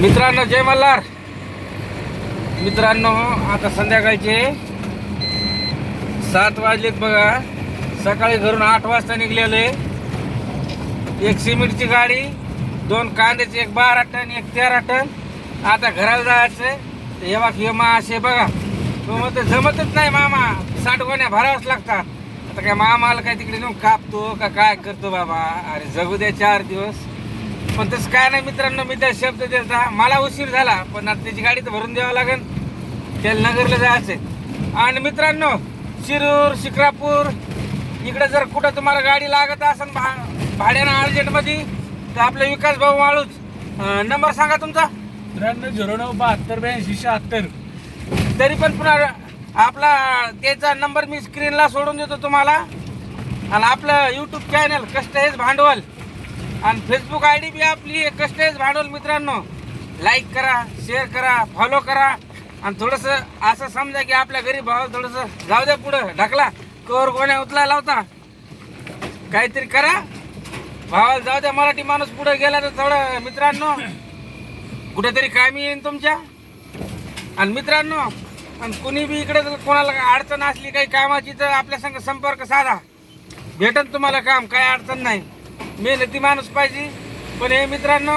मित्रांनो जय मल्हार. मित्रांनो आता संध्याकाळचे सात वाजलेत बघा. सकाळी घरून आठ वाजता निघलेले एक सिमेंटची गाडी दोन कांद्याचे एक बारा टन एक तेरा टन. आता घराला जायचं तर हे बघ हे मा असे बघा. तो म्हणतो जमतच नाही मामा. साठ गोण्या भरावंच लागतात. आता काय मामाला काय तिकडे नेऊन कापतो का काय करतो बाबा? अरे जगू द्या चार दिवस. पण तसं काय नाही मित्रांनो मी त्या शब्द देता मला उशीर झाला पण आता त्याची गाडी तर भरून द्यावं लागेल. त्याला नगरला जायचंय. आणि मित्रांनो शिरूर शिक्रापूर इकडे जर कुठं तुम्हाला गाडी लागत असेल भा भाड्यानं अर्जंटमध्ये तर आपले विकास भाऊ माळूच. नंबर सांगा तुमचा. त्र्याण्णव झिरो नऊ बहात्तर ब्याऐंशी शहात्तर. तरी पण पुन्हा आपला त्याचा नंबर मी स्क्रीनला सोडून देतो तुम्हाला. आणि आपलं यूट्यूब चॅनल कष्ट हेच भांडवल. आणि फेसबुक आय डी बी आपली आहे, भांडवल मित्रांनो. लाईक करा शेअर करा फॉलो करा. आणि थोडंसं असं समजा की आपल्या घरी भावाला थोडंसं जाऊ द्या पुढं ढकला. कवर कोण्या उचलायला लावता? काहीतरी करा. भावाला जाऊ द्या मराठी माणूस पुढे गेला तर थोडं मित्रांनो कुठेतरी कामी येईन तुमच्या. आणि मित्रांनो आणि कुणी बी इकडे जर कोणाला अडचण असली काही कामाची तर आपल्या संग संपर्क साधा. भेटन तुम्हाला काम काय अडचण नाही. मेहनती माणूस पाहिजे. पण हे मित्रांनो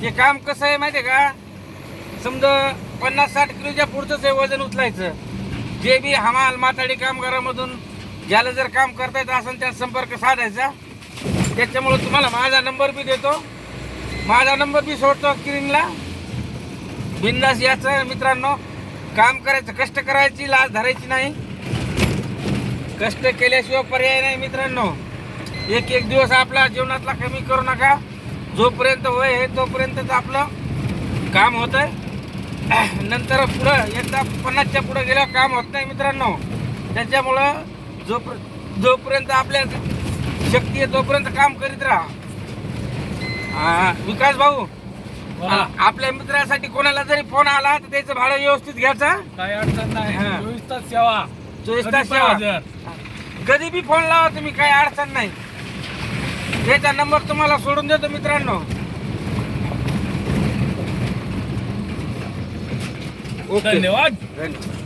हे काम कसं आहे माहिती आहे का? समजा पन्नास साठ किलोच्या पुढचंच हे वजन उचलायचं. जे बी हमाल माथाडी कामगारामधून ज्याला जर काम करता येतं असेल त्या संपर्क साधायचा. त्याच्यामुळं तुम्हाला माझा नंबर बी देतो. माझा नंबर बी सोडतो स्क्रीनला बिंदास याचं मित्रांनो काम करायचं कष्ट करायची लाज धरायची नाही. कष्ट केल्याशिवाय पर्याय नाही मित्रांनो. एक एक दिवस आपला जीवनातला कमी करू नका. जोपर्यंत वय आहे तोपर्यंतच आपलं काम होत आहे नंतर पुढं एकदा पन्नासच्या पुढं गेल्यावर काम होत नाही मित्रांनो. त्याच्यामुळं जोप जोपर्यंत आपल्या शक्ती आहे तोपर्यंत काम करीत राहा. हा, विकास भाऊ. आपल्या मित्रासाठी कोणाला जरी फोन आला तर त्याचं भाडं व्यवस्थित घ्यायचं काय अडचण नाही. चोवीस तास सेवा. चोवीस तास सेवा. कधी बी फोन लावा तुम्ही काही अडचण नाही. त्याचा नंबर तुम्हाला सोडून देतो मित्रांनो. धन्यवाद. धन्यवाद.